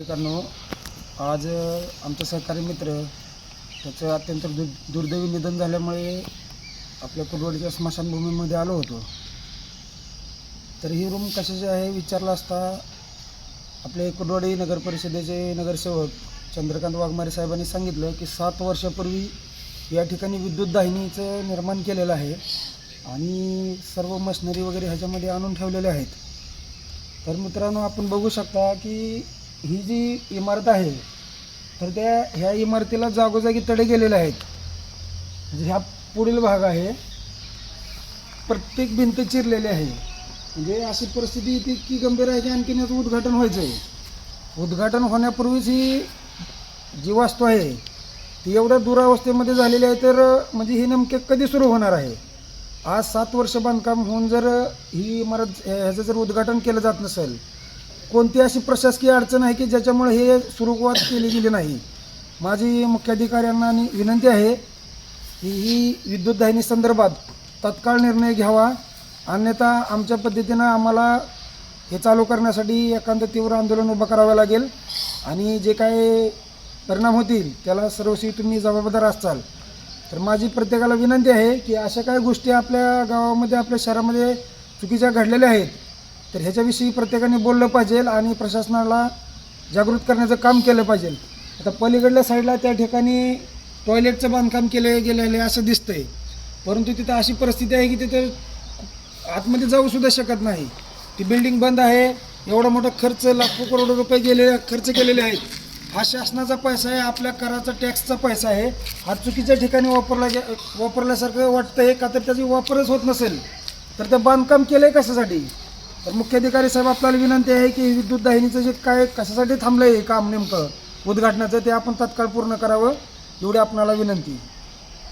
मित्रांनो आज आमचा सहकारी मित्र त्याचं अत्यंत दु दुर्दैवी निधन झाल्यामुळे आपल्या कुरवाडीच्या स्मशानभूमीमध्ये आलो होतो. तर ही रूम कशाची आहे विचारला असता आपले कुरवाडी नगर परिषदेचे नगरसेवक चंद्रकांत वाघमारे साहेबांनी सांगितलं की सात वर्षापूर्वी या ठिकाणी विद्युत दाहिनीचं निर्माण केलेलं आहे आणि सर्व मशिनरी वगैरे ह्याच्यामध्ये आणून ठेवलेले आहेत. तर मित्रांनो आपण बघू शकता की ही जी इमारत आहे तर त्या ह्या इमारतीला जागोजागी तडे गेलेले आहेत. म्हणजे ह्या पुढील भाग आहे. प्रत्येक भिंत चिरलेली आहे. म्हणजे अशी परिस्थिती इतकी गंभीर आहे की आणखीन याचं उद्घाटन व्हायचं आहे उद्घाटन होण्यापूर्वीच ही जी वास्तू आहे ती एवढ्या दुरावस्थेमध्ये झालेली आहे तर म्हणजे ही नेमके कधी सुरू होणार आहे? आज सात वर्ष बांधकाम होऊन जर ही इमारत ह्याचं जर उद्घाटन केलं जात नसेल कोणती अशी प्रशासकीय अडचण आहे की ज्याच्यामुळे हे सुरुवात केली गेली नाही? माझी मुख्याधिकाऱ्यांना आणि विनंती आहे की ही विद्युत दाहिनी संदर्भात तत्काळ निर्णय घ्यावा. अन्यथा आमच्या पद्धतीनं आम्हाला हे चालू करण्यासाठी एखादं तीव्र आंदोलन उभं करावं लागेल आणि जे काय परिणाम होतील त्याला सर्वस्वी तुम्ही जबाबदार असाल. तर माझी प्रत्येकाला विनंती आहे की अशा काही गोष्टी आपल्या गावामध्ये आपल्या शहरामध्ये चुकीच्या घडलेल्या आहेत. तर ह्याच्याविषयी प्रत्येकाने बोललं पाहिजे आणि प्रशासनाला जागृत करण्याचं काम केलं पाहिजे. आता पलीकडल्या साईडला त्या ठिकाणी टॉयलेटचं बांधकाम केलं गेलेलं आहे असं दिसतंय. परंतु तिथं अशी परिस्थिती आहे की तिथं आतमध्ये जाऊसुद्धा शकत नाही. ती बिल्डिंग बंद आहे एवढा मोठा खर्च लाखो करोड रुपये गेले खर्च केलेले आहेत. हा शासनाचा पैसा आहे आपल्या कराचा टॅक्सचा पैसा आहे. हा चुकीच्या ठिकाणी वापरला गे वापरल्यासारखं आहे का तर त्याचा वापरच होत नसेल. तर ते बांधकाम केलं आहे कशासाठी? तर मुख्याधिकारी साहेब आपल्याला विनंती आहे की विद्युत दाहिनीचं जे काय कशासाठी थांबलं आहे काम नेमकं उद्घाटनाचं ते आपण तत्काळ पूर्ण करावं एवढी आपणाला विनंती.